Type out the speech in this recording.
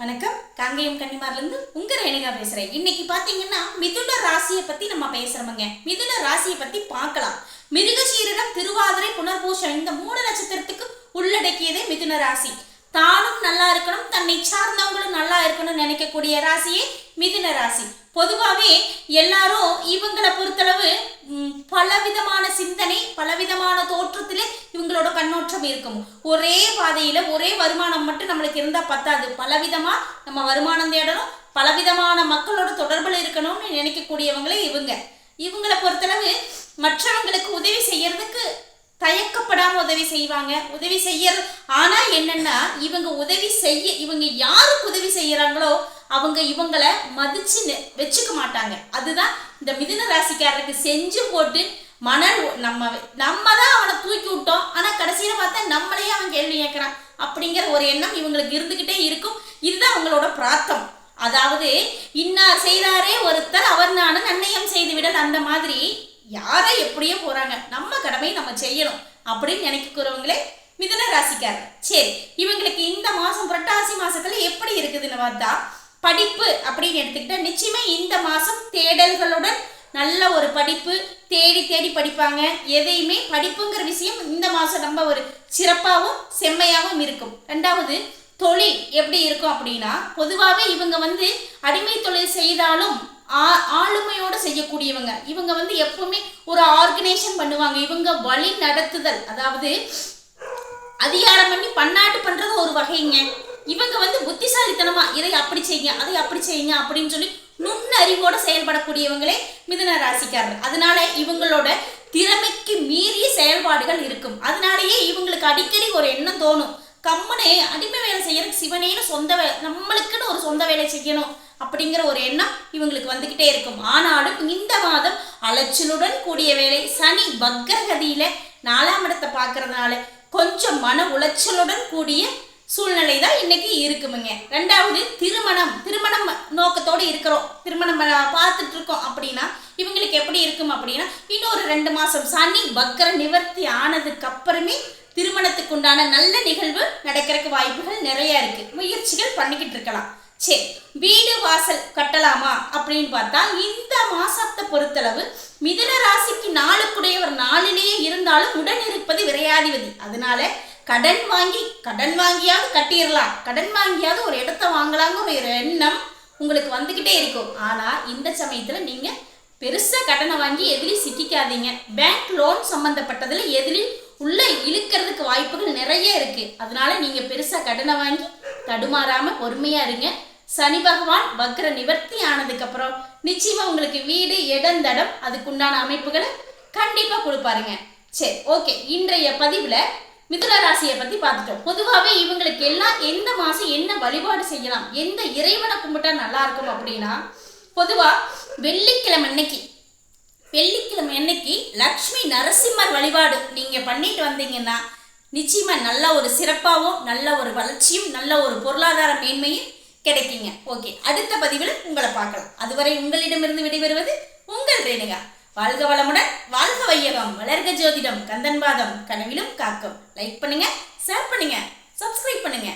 வணக்கம். காங்கேயம் கன்னிமார்லேருந்து உங்க ரேணுகா பேசுகிறேன் இன்னைக்கு பார்த்தீங்கன்னா மிதுன ராசியை பற்றி நம்ம பேசுகிறோமுங்க மிதுன ராசியை பற்றி பார்க்கலாம். மிருகசீரிடம் திருவாதிரை புனர்பூஷம் இந்த மூணு நட்சத்திரத்துக்கு உள்ளடக்கியதே மிதுன ராசி. தானும் நல்லா இருக்கணும் தன்னை சார்ந்தவங்களும் நல்லா இருக்கணும்னு நினைக்கக்கூடிய ராசியே மிதுன ராசி. பொதுவாகவே எல்லாரும் இவங்களை பொறுத்தளவு பலவிதமான சிந்தனை பலவிதமான தோற்றத்திலே இவங்களோட கண்ணோட்டம் இருக்கும். ஒரே பாதையில ஒரே வருமானம் மட்டும் நம்மளுக்கு இருந்தா பத்தாது. பலவிதமா நம்ம வருமானம் தேடணும் பலவிதமான மக்களோட தொடர்பில் இருக்கணும்னு நினைக்கக்கூடியவங்களே இவங்க. இவங்களை பொறுத்தளவு மற்றவங்களுக்கு உதவி செய்யறதுக்கு தயக்கப்படாம உதவி செய்வாங்க. உதவி செய்யறது ஆனா என்னன்னா இவங்க உதவி செய்ய இவங்க யாருக்கு உதவி செய்யறாங்களோ அவங்க இவங்களை மதிச்சு வச்சுக்க மாட்டாங்க. அதுதான் இந்த மிதுன ராசிக்காரருக்கு செஞ்சு போட்டு மணல் நம்ம நம்ம தான் அவனை தூக்கி விட்டோம். ஆனா கடைசியில பார்த்தா நம்மளையே அவன் கேள்வி கேட்கறான். அப்படிங்கிற ஒரு எண்ணம் இவங்களுக்கு இருந்துகிட்டே இருக்கும். இதுதான் அவங்களோட பிராத்தம் அதாவது இன்னார் செய்தாரே ஒருத்தர் அவர் நானும் நன்னயம் செய்து விடல். அந்த மாதிரி யாரை எப்படியோ போறாங்க. நம்ம கடமையை நம்ம செய்யணும் அப்படின்னு நினைக்கிறவங்களே மிதுன ராசிக்காரர். சரி இவங்களுக்கு இந்த மாசம் புரட்டாசி மாசத்துல எப்படி இருக்குதுன்னு பார்த்தா படிப்பு அப்படின்னு எடுத்துக்கிட்டா நிச்சயமே இந்த மாதம் தேடல்களுடன் நல்ல ஒரு படிப்பு தேடி தேடி படிப்பாங்க. எதையுமே படிப்புங்கிற விஷயம் இந்த மாதம் ரொம்ப ஒரு சிறப்பாகவும் செம்மையாகவும் இருக்கும். ரெண்டாவது தொழில் எப்படி இருக்கும் அப்படின்னா பொதுவாகவே இவங்க வந்து அடிமை தொழில் செய்தாலும் ஆ- ஆளுமையோட செய்யக்கூடியவங்க. இவங்க வந்து எப்பவுமே ஒரு ஆர்கனைசேஷன் பண்ணுவாங்க. இவங்க வழி நடத்துதல். அதாவது அதிகாரம் பண்ணி பன்னாட்டு பண்ணுறது ஒரு வகைங்க. இவங்க வந்து புத்திசாலித்தனமா இதை அப்படி செய்யுங்க அதை அப்படி செய்யுங்க அப்படின்னு சொல்லி நுண்ணறிவோட செயல்படக்கூடியவங்களே மிதன ராசிக்காரர். அதனால இவங்களோட திறமைக்கு மீறிய செயல்பாடுகள் இருக்கும். அதனாலேயே இவங்களுக்கு அடிக்கடி ஒரு எண்ணம் தோணும். கம்மனே அடிமை வேலை செய்யறதுக்கு சிவனேன்னு சொந்த வேலை நம்மளுக்குன்னு ஒரு சொந்த வேலை செய்யணும் அப்படிங்கிற ஒரு எண்ணம் இவங்களுக்கு வந்துக்கிட்டே இருக்கும். ஆனாலும் இந்த மாதம் அலைச்சலுடன் கூடிய வேலை சனி வக்கரகதியில நாலாம் இடத்தை பார்க்கறதுனால கொஞ்சம் மன உளைச்சலுடன் கூடிய சூழ்நிலை தான் இன்னைக்கு இருக்குமுங்க. ரெண்டாவது திருமணம் திருமணம் நோக்கத்தோடு இருக்கிறோம். திருமணம் பார்த்துட்டு இருக்கோம் அப்படின்னா இவங்களுக்கு எப்படி இருக்கும் அப்படின்னா இன்னொரு ரெண்டு மாதம் சனி வக்கர நிவர்த்தி ஆனதுக்கு அப்புறமே திருமணத்துக்கு உண்டான நல்ல நிகழ்வு நடக்கிறதுக்கு வாய்ப்புகள் நிறைய இருக்கு. முயற்சிகள் பண்ணிக்கிட்டு இருக்கலாம் சரி வீடு வாசல் கட்டலாமா அப்படின்னு பார்த்தா இந்த மாசத்தை பொறுத்தளவு மிதுன ராசிக்கு நாளுக்குடையவர் நாளிலேயே இருந்தாலும் உடன் இருப்பது விரையாதிபதி. அதனால கடன் வாங்கி கடன் வாங்கியாவது கட்டிடலாம். கடன் வாங்கியாவது ஒரு இடத்த வாங்கலாங்கிற ஒரு எண்ணம் உங்களுக்கு வந்துக்கிட்டே இருக்கும். ஆனா இந்த சமயத்துல நீங்க பெருசா கடனை வாங்கி எதிலையும் சிக்கிக்காதீங்க. பேங்க் லோன் சம்பந்தப்பட்டதுல எதிலையும் உள்ள இழுக்கிறதுக்கு வாய்ப்புகள் நிறைய இருக்கு. அதனால நீங்க பெருசா கடனை வாங்கி தடுமாறாம பொறுமையா இருங்க. சனி பகவான் வக்ர நிவர்த்தி ஆனதுக்கு அப்புறம் நிச்சயமா உங்களுக்கு வீடு இடம் தடம் அதுக்குண்டான அமைப்புகளை கண்டிப்பா கொடுப்பாருங்க. சரி ஓகே. இன்றைய பதிவுல மிதுன ராசியை பத்தி பார்த்துட்டோம். பொதுவாகவே இவங்களுக்கு எல்லாம் எந்த மாசம் என்ன வழிபாடு செய்யலாம்? எந்த இறைவனை கும்பிட்டா நல்லா இருக்கும் அப்படின்னா பொதுவா வெள்ளிக்கிழமை அன்னைக்கு வெள்ளிக்கிழமை அன்னைக்கு லக்ஷ்மி நரசிம்மர் வழிபாடு நீங்க பண்ணிட்டு வந்தீங்கன்னா நிச்சயமா நல்ல ஒரு சிறப்பாகவும் நல்ல ஒரு வளர்ச்சியும் நல்ல ஒரு பொருளாதார மேன்மையும் கிடைக்குங்க. ஓகே அடுத்த பதிவில் உங்களை பார்க்கலாம். அதுவரை உங்களிடமிருந்து விடைபெறுவது உங்கள் ரேணுகா. வாழ்க வளமுடன் வாழ்க வையகம். வளர்க ஜோதிடம் கந்தன்பாதம் கனவிலும் காக்கும். லைக் பண்ணுங்க ஷேர் பண்ணுங்க சப்ஸ்கிரைப் பண்ணுங்க.